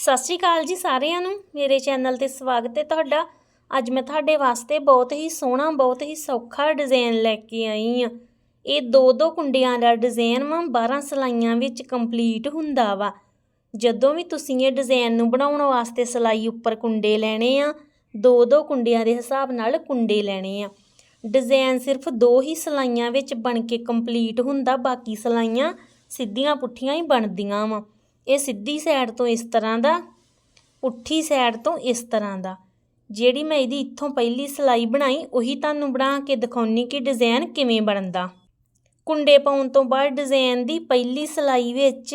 ਸਤਿ ਸ਼੍ਰੀ ਅਕਾਲ ਜੀ ਸਾਰਿਆਂ ਨੂੰ। ਮੇਰੇ ਚੈਨਲ ਤੇ ਸਵਾਗਤ ਹੈ ਤੁਹਾਡਾ। ਅੱਜ ਮੈਂ ਤੁਹਾਡੇ ਵਾਸਤੇ ਬਹੁਤ ਹੀ ਸੋਹਣਾ, ਬਹੁਤ ਹੀ ਸੌਖਾ ਡਿਜ਼ਾਈਨ ਲੈ ਕੇ ਆਈ ਆ ਇਹ ਦੋ ਦੋ ਕੁੰਡਿਆਂ ਦਾ ਡਿਜ਼ਾਈਨ ਵਾ 12 ਸਲਾਈਆਂ ਵਿੱਚ ਕੰਪਲੀਟ ਹੁੰਦਾ ਵਾ। ਜਦੋਂ ਵੀ ਤੁਸੀਂ ਇਹ ਡਿਜ਼ਾਈਨ ਨੂੰ ਬਣਾਉਣ ਵਾਸਤੇ ਸਲਾਈ ਉੱਪਰ ਕੁੰਡੇ ਲੈਣੇ ਆ, ਦੋ ਦੋ ਕੁੰਡਿਆਂ ਦੇ ਹਿਸਾਬ ਨਾਲ ਕੁੰਡੇ ਲੈਣੇ ਆ। ਡਿਜ਼ਾਈਨ ਸਿਰਫ ਦੋ ਹੀ ਸਲਾਈਆਂ ਵਿੱਚ ਬਣ ਕੇ ਕੰਪਲੀਟ ਹੁੰਦਾ, ਬਾਕੀ ਸਲਾਈਆਂ ਸਿੱਧੀਆਂ ਪੁੱਠੀਆਂ ਹੀ ਬਣਦੀਆਂ ਵਾ। ਇਹ ਸਿੱਧੀ ਸਾਈਡ ਤੋਂ ਇਸ ਤਰ੍ਹਾਂ ਦਾ, ਪੁੱਠੀ ਸਾਈਡ ਤੋਂ ਇਸ ਤਰ੍ਹਾਂ ਦਾ। ਜਿਹੜੀ ਮੈਂ ਇਹਦੀ ਇੱਥੋਂ ਪਹਿਲੀ ਸਲਾਈ ਬਣਾਈ, ਉਹੀ ਤੁਹਾਨੂੰ ਬਣਾ ਕੇ ਦਿਖਾਉਣੀ ਕਿ ਡਿਜ਼ਾਈਨ ਕਿਵੇਂ ਬਣਦਾ। ਕੁੰਡੇ ਪਾਉਣ ਤੋਂ ਬਾਅਦ ਡਿਜ਼ਾਈਨ ਦੀ ਪਹਿਲੀ ਸਲਾਈ ਵਿੱਚ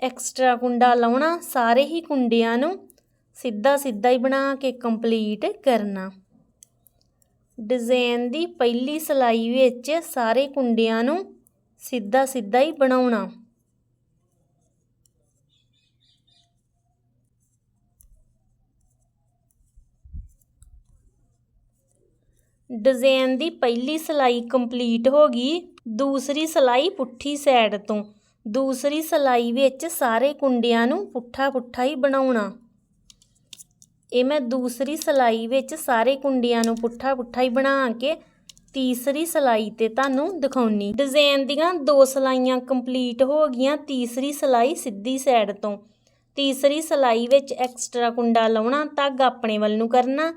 ਐਕਸਟਰਾ ਕੁੰਡਾ ਲਾਉਣਾ, ਸਾਰੇ ਹੀ ਕੁੰਡਿਆਂ ਨੂੰ ਸਿੱਧਾ ਸਿੱਧਾ ਹੀ ਬਣਾ ਕੇ ਕੰਪਲੀਟ ਕਰਨਾ। ਡਿਜ਼ਾਈਨ ਦੀ ਪਹਿਲੀ ਸਲਾਈ ਵਿੱਚ ਸਾਰੇ ਕੁੰਡਿਆਂ ਨੂੰ ਸਿੱਧਾ ਸਿੱਧਾ ਹੀ ਬਣਾਉਣਾ। ਡਿਜ਼ਾਈਨ ਦੀ ਪਹਿਲੀ ਸਲਾਈ ਕੰਪਲੀਟ ਹੋ ਗਈ, ਦੂਸਰੀ ਸਲਾਈ ਪੁੱਠੀ ਸਾਈਡ ਤੋਂ। ਦੂਸਰੀ ਸਲਾਈ ਵਿੱਚ ਸਾਰੇ ਕੁੰਡਿਆਂ ਨੂੰ ਪੁੱਠਾ ਪੁੱਠਾ ਹੀ ਬਣਾਉਣਾ। ਇਹ ਮੈਂ ਦੂਸਰੀ ਸਲਾਈ ਵਿੱਚ ਸਾਰੇ ਕੁੰਡਿਆਂ ਨੂੰ ਪੁੱਠਾ ਪੁੱਠਾ ਹੀ ਬਣਾ ਕੇ ਤੀਸਰੀ ਸਲਾਈ ਤੇ ਤੁਹਾਨੂੰ ਦਿਖਾਉਣੀ। ਡਿਜ਼ਾਈਨ ਦੀਆਂ ਦੋ ਸਲਾਈਆਂ ਕੰਪਲੀਟ ਹੋ ਗਈਆਂ, ਤੀਸਰੀ ਸਲਾਈ ਸਿੱਧੀ ਸਾਈਡ ਤੋਂ। ਤੀਸਰੀ ਸਲਾਈ ਵਿੱਚ ਐਕਸਟਰਾ ਕੁੰਡਾ ਲਾਉਣਾ ਧਾਗਾ ਆਪਣੇ ਵੱਲ ਨੂੰ ਕਰਨਾ।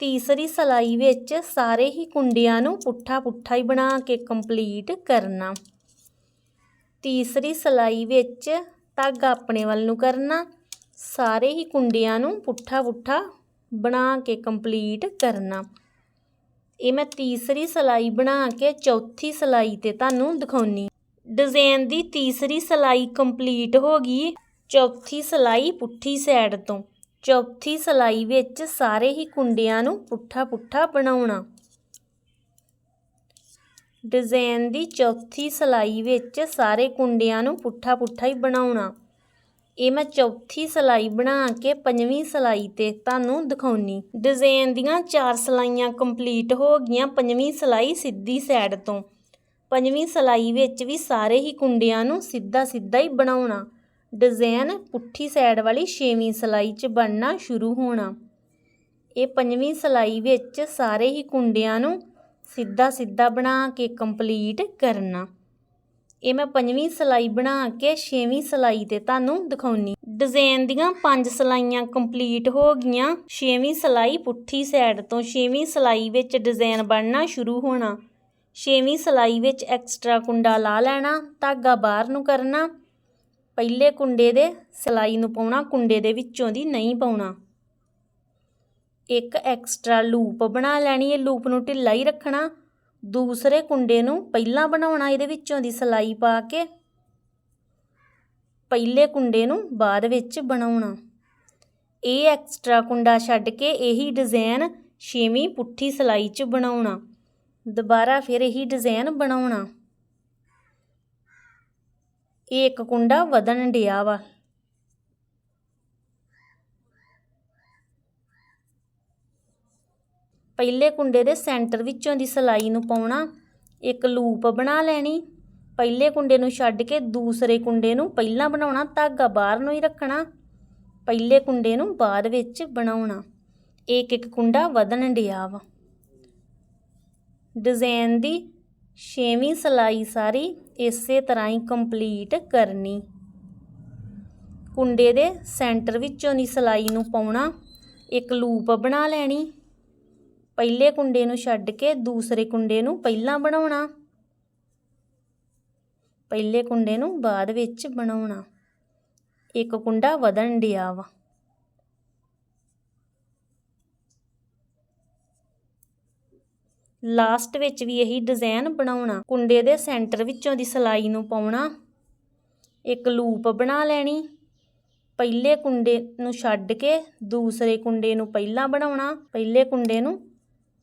ਤੀਸਰੀ ਸਲਾਈ ਵਿੱਚ ਸਾਰੇ ਹੀ ਕੁੰਡਿਆਂ ਨੂੰ ਪੁੱਠਾ ਪੁੱਠਾ ਹੀ ਬਣਾ ਕੇ ਕੰਪਲੀਟ ਕਰਨਾ। ਤੀਸਰੀ ਸਲਾਈ ਵਿੱਚ ਧਾਗਾ ਆਪਣੇ ਵੱਲ ਨੂੰ ਕਰਨਾ। ਸਾਰੇ ਹੀ ਕੁੰਡਿਆਂ ਨੂੰ ਪੁੱਠਾ ਪੁੱਠਾ ਬਣਾ ਕੇ ਕੰਪਲੀਟ ਕਰਨਾ। ਇਹ ਮੈਂ ਤੀਸਰੀ ਸਲਾਈ ਬਣਾ ਕੇ ਚੌਥੀ ਸਲਾਈ ਤੇ ਤੁਹਾਨੂੰ ਦਿਖਾਉਣੀ ਡਿਜ਼ਾਈਨ ਦੀ ਤੀਸਰੀ ਸਲਾਈ ਕੰਪਲੀਟ ਹੋ ਗਈ। ਚੌਥੀ ਸਲਾਈ ਪੁੱਠੀ ਸਾਈਡ ਤੋਂ। ਚੌਥੀ ਸਲਾਈ ਵਿੱਚ ਸਾਰੇ ਹੀ ਕੁੰਡਿਆਂ ਨੂੰ ਪੁੱਠਾ ਪੁੱਠਾ ਬਣਾਉਣਾ। ਡਿਜ਼ਾਈਨ ਦੀ ਚੌਥੀ ਸਲਾਈ ਵਿੱਚ ਸਾਰੇ ਕੁੰਡਿਆਂ ਨੂੰ ਪੁੱਠਾ ਪੁੱਠਾ ਹੀ ਬਣਾਉਣਾ। ਇਹ ਮੈਂ ਚੌਥੀ ਸਲਾਈ ਬਣਾ ਕੇ ਪੰਜਵੀਂ ਸਲਾਈ ਤੇ ਤੁਹਾਨੂੰ ਦਿਖਾਉਣੀ। ਡਿਜ਼ਾਈਨ ਦੀਆਂ ਚਾਰ ਸਲਾਈਆਂ ਕੰਪਲੀਟ ਹੋ ਗਈਆਂ ਪੰਜਵੀਂ ਸਲਾਈ ਸਿੱਧੀ ਸਾਈਡ ਤੋਂ। ਪੰਜਵੀਂ ਸਲਾਈ ਵਿੱਚ ਵੀ ਸਾਰੇ ਹੀ ਕੁੰਡਿਆਂ ਨੂੰ ਸਿੱਧਾ ਸਿੱਧਾ ਹੀ ਬਣਾਉਣਾ। ਡਿਜ਼ਾਈਨ ਪੁੱਠੀ ਸਾਈਡ ਵਾਲੀ ਛੇਵੀਂ ਸਲਾਈ 'ਚ ਬਣਨਾ ਸ਼ੁਰੂ ਹੋਣਾ। ਇਹ ਪੰਜਵੀਂ ਸਲਾਈ ਵਿੱਚ ਸਾਰੇ ਹੀ ਕੁੰਡਿਆਂ ਨੂੰ ਸਿੱਧਾ ਸਿੱਧਾ ਬਣਾ ਕੇ ਕੰਪਲੀਟ ਕਰਨਾ। ਇਹ ਮੈਂ ਪੰਜਵੀਂ ਸਲਾਈ ਬਣਾ ਕੇ ਛੇਵੀਂ ਸਲਾਈ ਤੇ ਤੁਹਾਨੂੰ ਦਿਖਾਉਣੀ। ਡਿਜ਼ਾਈਨ ਦੀਆਂ ਪੰਜ ਸਲਾਈਆਂ ਕੰਪਲੀਟ ਹੋ ਗਈਆਂ। ਛੇਵੀਂ ਸਲਾਈ ਪੁੱਠੀ ਸਾਈਡ ਤੋਂ ਛੇਵੀਂ ਸਲਾਈ ਵਿੱਚ ਡਿਜ਼ਾਈਨ ਬਣਨਾ ਸ਼ੁਰੂ ਹੋਣਾ। ਛੇਵੀਂ ਸਲਾਈ ਵਿੱਚ ਐਕਸਟਰਾ ਕੁੰਡਾ ਲਾ ਲੈਣਾ, ਧਾਗਾ ਬਾਹਰ ਨੂੰ ਕਰਨਾ ਪਹਿਲੇ ਕੁੰਡੇ ਦੇ ਸਲਾਈ ਨੂੰ ਪਾਉਣਾ, ਕੁੰਡੇ ਦੇ ਵਿੱਚੋਂ ਦੀ ਨਹੀਂ ਪਾਉਣਾ। ਇੱਕ ਐਕਸਟਰਾ ਲੂਪ ਬਣਾ ਲੈਣੀ ਹੈ, ਲੂਪ ਨੂੰ ਢਿੱਲਾ ਹੀ ਰੱਖਣਾ। ਦੂਸਰੇ ਕੁੰਡੇ ਨੂੰ ਪਹਿਲਾਂ ਬਣਾਉਣਾ, ਇਹਦੇ ਵਿੱਚੋਂ ਦੀ ਸਲਾਈ ਪਾ ਕੇ ਪਹਿਲੇ ਕੁੰਡੇ ਨੂੰ ਬਾਅਦ ਵਿੱਚ ਬਣਾਉਣਾ। ਇਹ ਐਕਸਟਰਾ ਕੁੰਡਾ ਛੱਡ ਕੇ ਇਹੀ ਡਿਜ਼ਾਈਨ ਛੇਵੀਂ ਪੁੱਠੀ ਸਲਾਈ 'ਚ ਬਣਾਉਣਾ। ਦੁਬਾਰਾ ਫਿਰ ਇਹੀ ਡਿਜ਼ਾਈਨ ਬਣਾਉਣਾ। ਇਹ ਇੱਕ ਕੁੰਡਾ ਵਧਣ ਡਿਆ ਵਾ। ਪਹਿਲੇ ਕੁੰਡੇ ਦੇ ਸੈਂਟਰ ਵਿੱਚੋਂ ਦੀ ਸਲਾਈ ਨੂੰ ਪਾਉਣਾ, ਇੱਕ ਲੂਪ ਬਣਾ ਲੈਣੀ, ਪਹਿਲੇ ਕੁੰਡੇ ਨੂੰ ਛੱਡ ਕੇ ਦੂਸਰੇ ਕੁੰਡੇ ਨੂੰ ਪਹਿਲਾਂ ਬਣਾਉਣਾ, ਧਾਗਾ ਬਾਹਰ ਨੂੰ ਹੀ ਰੱਖਣਾ, ਪਹਿਲੇ ਕੁੰਡੇ ਨੂੰ ਬਾਅਦ ਵਿੱਚ ਬਣਾਉਣਾ। ਇੱਕ ਇੱਕ ਕੁੰਡਾ ਵਧਣ ਡਿਆ ਵਾ। ਡਿਜ਼ਾਈਨ ਦੀ ਛੇਵੀਂ ਸਲਾਈ ਸਾਰੀ ਇਸੇ ਤਰ੍ਹਾਂ ਹੀ ਕੰਪਲੀਟ ਕਰਨੀ। ਕੁੰਡੇ ਦੇ ਸੈਂਟਰ ਵਿੱਚੋਂ ਦੀ ਸਲਾਈ ਨੂੰ ਪਾਉਣਾ, ਇੱਕ ਲੂਪ ਬਣਾ ਲੈਣੀ। ਪਹਿਲੇ ਕੁੰਡੇ ਨੂੰ ਛੱਡ ਕੇ ਦੂਸਰੇ ਕੁੰਡੇ ਨੂੰ ਪਹਿਲਾਂ ਬਣਾਉਣਾ। ਪਹਿਲੇ ਕੁੰਡੇ ਨੂੰ ਬਾਅਦ ਵਿੱਚ ਬਣਾਉਣਾ। ਇੱਕ ਕੁੰਡਾ ਵਧਣ ਡਿਆ ਵਾ। ਲਾਸਟ ਵਿੱਚ ਵੀ ਇਹੀ ਡਿਜ਼ਾਈਨ ਬਣਾਉਣਾ। ਕੁੰਡੇ ਦੇ ਸੈਂਟਰ ਵਿੱਚੋਂ ਦੀ ਸਲਾਈ ਨੂੰ ਪਾਉਣਾ। ਇੱਕ ਲੂਪ ਬਣਾ ਲੈਣੀ। ਪਹਿਲੇ ਕੁੰਡੇ ਨੂੰ ਛੱਡ ਕੇ ਦੂਸਰੇ ਕੁੰਡੇ ਨੂੰ ਪਹਿਲਾਂ ਬਣਾਉਣਾ। ਪਹਿਲੇ ਕੁੰਡੇ ਨੂੰ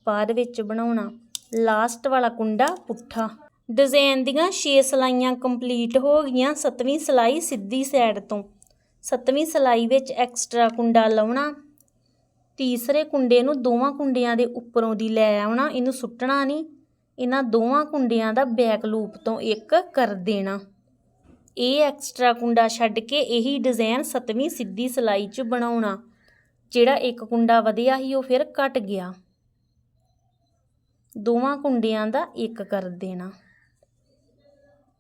ਬਾਅਦ ਵਿੱਚ ਬਣਾਉਣਾ। ਲਾਸਟ ਵਾਲਾ ਕੁੰਡਾ ਪੁੱਠਾ। ਡਿਜ਼ਾਈਨ ਦੀਆਂ 6 ਸਲਾਈਆਂ ਕੰਪਲੀਟ ਹੋ ਗਈਆਂ ਸੱਤਵੀਂ ਸਲਾਈ ਸਿੱਧੀ ਸਾਈਡ ਤੋਂ। ਸੱਤਵੀਂ ਸਲਾਈ ਵਿੱਚ ਐਕਸਟਰਾ ਕੁੰਡਾ ਲਾਉਣਾ। ਤੀਸਰੇ ਕੁੰਡੇ ਨੂੰ ਦੋਵਾਂ ਕੁੰਡਿਆਂ ਦੇ ਉੱਪਰੋਂ ਦੀ ਲੈ ਆਉਣਾ, ਇਹਨੂੰ ਸੁੱਟਣਾ ਨਹੀਂ। ਇਹਨਾਂ ਦੋਵਾਂ ਕੁੰਡਿਆਂ ਦਾ ਬੈਕ ਲੂਪ ਤੋਂ ਇੱਕ ਕਰ ਦੇਣਾ। ਇਹ ਐਕਸਟਰਾ ਕੁੰਡਾ ਛੱਡ ਕੇ ਇਹੀ ਡਿਜ਼ਾਈਨ ਸੱਤਵੀਂ ਸਿੱਧੀ ਸਿਲਾਈ 'ਚ ਬਣਾਉਣਾ। ਜਿਹੜਾ ਇੱਕ ਕੁੰਡਾ ਵਧਿਆ ਸੀ, ਉਹ ਫਿਰ ਘਟ ਗਿਆ। ਦੋਵਾਂ ਕੁੰਡਿਆਂ ਦਾ ਇੱਕ ਕਰ ਦੇਣਾ।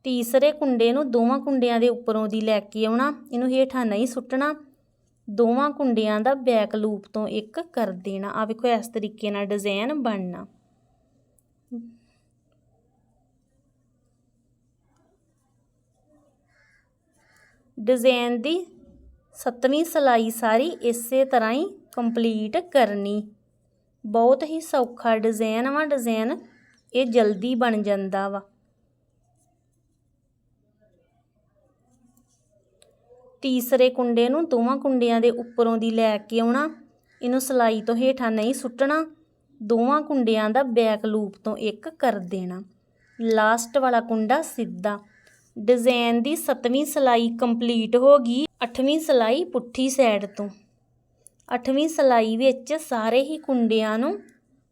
ਤੀਸਰੇ ਕੁੰਡੇ ਨੂੰ ਦੋਵਾਂ ਕੁੰਡਿਆਂ ਦੇ ਉੱਪਰੋਂ ਦੀ ਲੈ ਕੇ ਆਉਣਾ। ਇਹਨੂੰ ਹੇਠਾਂ ਨਹੀਂ ਸੁੱਟਣਾ। ਦੋਵਾਂ ਕੁੰਡਿਆਂ ਦਾ ਬੈਕ ਲੂਪ ਤੋਂ ਇੱਕ ਕਰ ਦੇਣਾ। ਆ ਵੇਖੋ, ਇਸ ਤਰੀਕੇ ਨਾਲ ਡਿਜ਼ਾਈਨ ਬਣਨਾ। ਡਿਜ਼ਾਈਨ ਦੀ ਸੱਤਵੀਂ ਸਿਲਾਈ ਸਾਰੀ ਇਸੇ ਤਰ੍ਹਾਂ ਹੀ ਕੰਪਲੀਟ ਕਰਨੀ। ਬਹੁਤ ਹੀ ਸੌਖਾ ਡਿਜ਼ਾਈਨ ਵਾ ਡਿਜ਼ਾਈਨ ਇਹ ਜਲਦੀ ਬਣ ਜਾਂਦਾ ਵਾ। ਤੀਸਰੇ ਕੁੰਡੇ ਨੂੰ ਦੋਵਾਂ ਕੁੰਡਿਆਂ ਦੇ ਉੱਪਰੋਂ ਦੀ ਲੈ ਕੇ ਆਉਣਾ। ਇਹਨੂੰ ਸਿਲਾਈ ਤੋਂ ਹੇਠਾਂ ਨਹੀਂ ਸੁੱਟਣਾ, ਦੋਵਾਂ ਕੁੰਡਿਆਂ ਦਾ ਬੈਕ ਲੂਪ ਤੋਂ ਇੱਕ ਕਰ ਦੇਣਾ। ਲਾਸਟ ਵਾਲਾ ਕੁੰਡਾ ਸਿੱਧਾ। ਡਿਜ਼ਾਈਨ ਦੀ 7ਵੀਂ ਸਿਲਾਈ ਕੰਪਲੀਟ ਹੋ ਗਈ 8ਵੀਂ ਸਿਲਾਈ ਪੁੱਠੀ ਸਾਈਡ ਤੋਂ। 8ਵੀਂ ਸਿਲਾਈ ਵਿੱਚ ਸਾਰੇ ਹੀ ਕੁੰਡਿਆਂ ਨੂੰ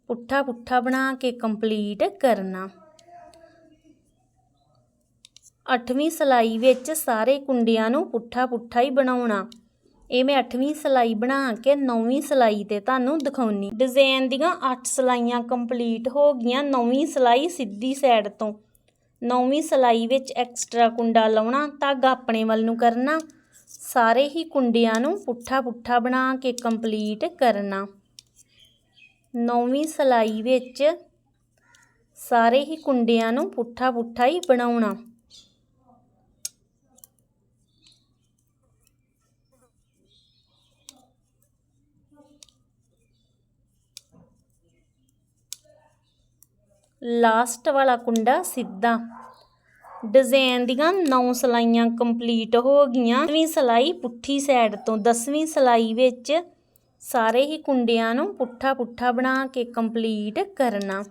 ਪੁੱਠਾ ਪੁੱਠਾ ਬਣਾ ਕੇ ਕੰਪਲੀਟ ਕਰਨਾ। ਅੱਠਵੀਂ ਸਿਲਾਈ ਵਿੱਚ ਸਾਰੇ ਕੁੰਡਿਆਂ ਨੂੰ ਪੁੱਠਾ ਪੁੱਠਾ ਹੀ ਬਣਾਉਣਾ। ਇਹ ਮੈਂ 8ਵੀਂ ਸਿਲਾਈ ਬਣਾ ਕੇ 9ਵੀਂ ਸਿਲਾਈ ਤੇ ਤੁਹਾਨੂੰ ਦਿਖਾਉਣੀ। ਡਿਜ਼ਾਈਨ ਦੀਆਂ 8 ਸਿਲਾਈਆਂ ਕੰਪਲੀਟ ਹੋ ਗਈਆਂ 9ਵੀਂ ਸਿਲਾਈ ਸਿੱਧੀ ਸਾਈਡ ਤੋਂ। 9ਵੀਂ ਸਿਲਾਈ ਵਿੱਚ ਐਕਸਟਰਾ ਕੁੰਡਾ ਲਾਉਣਾ, ਧਾਗਾ ਆਪਣੇ ਵੱਲ ਨੂੰ ਕਰਨਾ, ਸਾਰੇ ਹੀ ਕੁੰਡਿਆਂ ਨੂੰ ਪੁੱਠਾ ਪੁੱਠਾ ਬਣਾ ਕੇ ਕੰਪਲੀਟ ਕਰਨਾ। 9ਵੀਂ ਸਿਲਾਈ ਵਿੱਚ ਸਾਰੇ ਹੀ ਕੁੰਡਿਆਂ ਨੂੰ ਪੁੱਠਾ ਪੁੱਠਾ ਹੀ ਬਣਾਉਣਾ। ਲਾਸਟ ਵਾਲਾ ਕੁੰਡਾ ਸਿੱਧਾ। ਡਿਜ਼ਾਈਨ ਦੀਆਂ 9 ਸਲਾਈਆਂ ਕੰਪਲੀਟ ਹੋ ਗਈਆਂ। 10ਵੀਂ ਸਲਾਈ ਪੁੱਠੀ ਸਾਈਡ ਤੋਂ 10ਵੀਂ ਸਲਾਈ ਵਿੱਚ ਸਾਰੇ ਹੀ ਕੁੰਡਿਆਂ ਨੂੰ ਪੁੱਠਾ ਪੁੱਠਾ ਬਣਾ ਕੇ ਕੰਪਲੀਟ ਕਰਨਾ।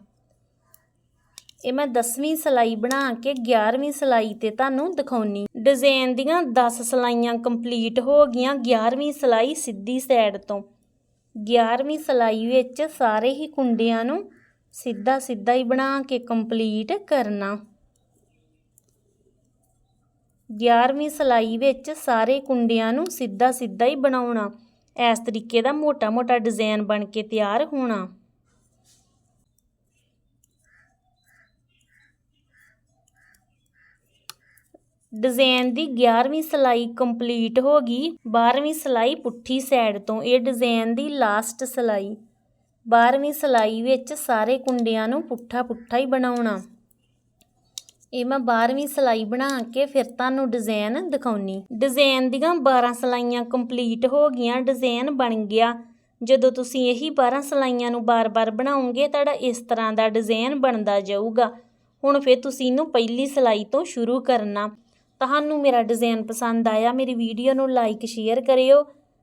ਇਹ ਮੈਂ 10ਵੀਂ ਸਲਾਈ ਬਣਾ ਕੇ 11ਵੀਂ ਸਲਾਈ ਤੇ ਤੁਹਾਨੂੰ ਦਿਖਾਉਣੀ। ਡਿਜ਼ਾਈਨ ਦੀਆਂ 10 ਸਲਾਈਆਂ ਕੰਪਲੀਟ ਹੋ ਗਈਆਂ। 11ਵੀਂ ਸਲਾਈ ਸਿੱਧੀ ਸਾਈਡ ਤੋਂ। 11ਵੀਂ ਸਲਾਈ ਵਿੱਚ ਸਾਰੇ ਹੀ ਕੁੰਡਿਆਂ ਨੂੰ ਸਿੱਧਾ ਸਿੱਧਾ ਹੀ ਬਣਾ ਕੇ ਕੰਪਲੀਟ ਕਰਨਾ। 11ਵੀਂ ਸਲਾਈ ਵਿੱਚ ਸਾਰੇ ਕੁੰਡਿਆਂ ਨੂੰ ਸਿੱਧਾ ਸਿੱਧਾ ਹੀ ਬਣਾਉਣਾ। ਇਸ ਤਰੀਕੇ ਦਾ ਮੋਟਾ ਮੋਟਾ ਡਿਜ਼ਾਈਨ ਬਣ ਕੇ ਤਿਆਰ ਹੋਣਾ। ਡਿਜ਼ਾਈਨ ਦੀ 11ਵੀਂ ਸਲਾਈ ਕੰਪਲੀਟ ਹੋ ਗਈ। 12ਵੀਂ ਸਲਾਈ ਪੁੱਠੀ ਸਾਈਡ ਤੋਂ, ਇਹ ਡਿਜ਼ਾਈਨ ਦੀ ਲਾਸਟ ਸਲਾਈ। 12ਵੀਂ ਸਲਾਈ ਵਿੱਚ ਸਾਰੇ ਕੁੰਡਿਆਂ ਨੂੰ ਪੁੱਠਾ ਪੁੱਠਾ ਹੀ ਬਣਾਉਣਾ। ਇਹ ਮੈਂ 12ਵੀਂ ਸਲਾਈ ਬਣਾ ਕੇ ਫਿਰ ਤੁਹਾਨੂੰ ਡਿਜ਼ਾਈਨ ਦਿਖਾਉਣੀ। ਡਿਜ਼ਾਈਨ ਦੀਆਂ 12 ਸਲਾਈਆਂ ਕੰਪਲੀਟ ਹੋ ਗਈਆਂ ਡਿਜ਼ਾਈਨ ਬਣ ਗਿਆ। ਜਦੋਂ ਤੁਸੀਂ ਇਹੀ 12 ਸਲਾਈਆਂ ਨੂੰ ਬਾਰ-ਬਾਰ ਬਣਾਉਂਗੇ ਤੁਹਾਡਾ ਇਸ ਤਰ੍ਹਾਂ ਦਾ ਡਿਜ਼ਾਈਨ ਬਣਦਾ ਜਾਊਗਾ। ਹੁਣ ਫਿਰ ਤੁਸੀਂ ਇਹਨੂੰ ਪਹਿਲੀ ਸਲਾਈ ਤੋਂ ਸ਼ੁਰੂ ਕਰਨਾ। ਤੁਹਾਨੂੰ ਮੇਰਾ ਡਿਜ਼ਾਈਨ ਪਸੰਦ ਆਇਆ, ਮੇਰੀ ਵੀਡੀਓ ਨੂੰ ਲਾਈਕ, ਸ਼ੇਅਰ ਕਰਿਓ।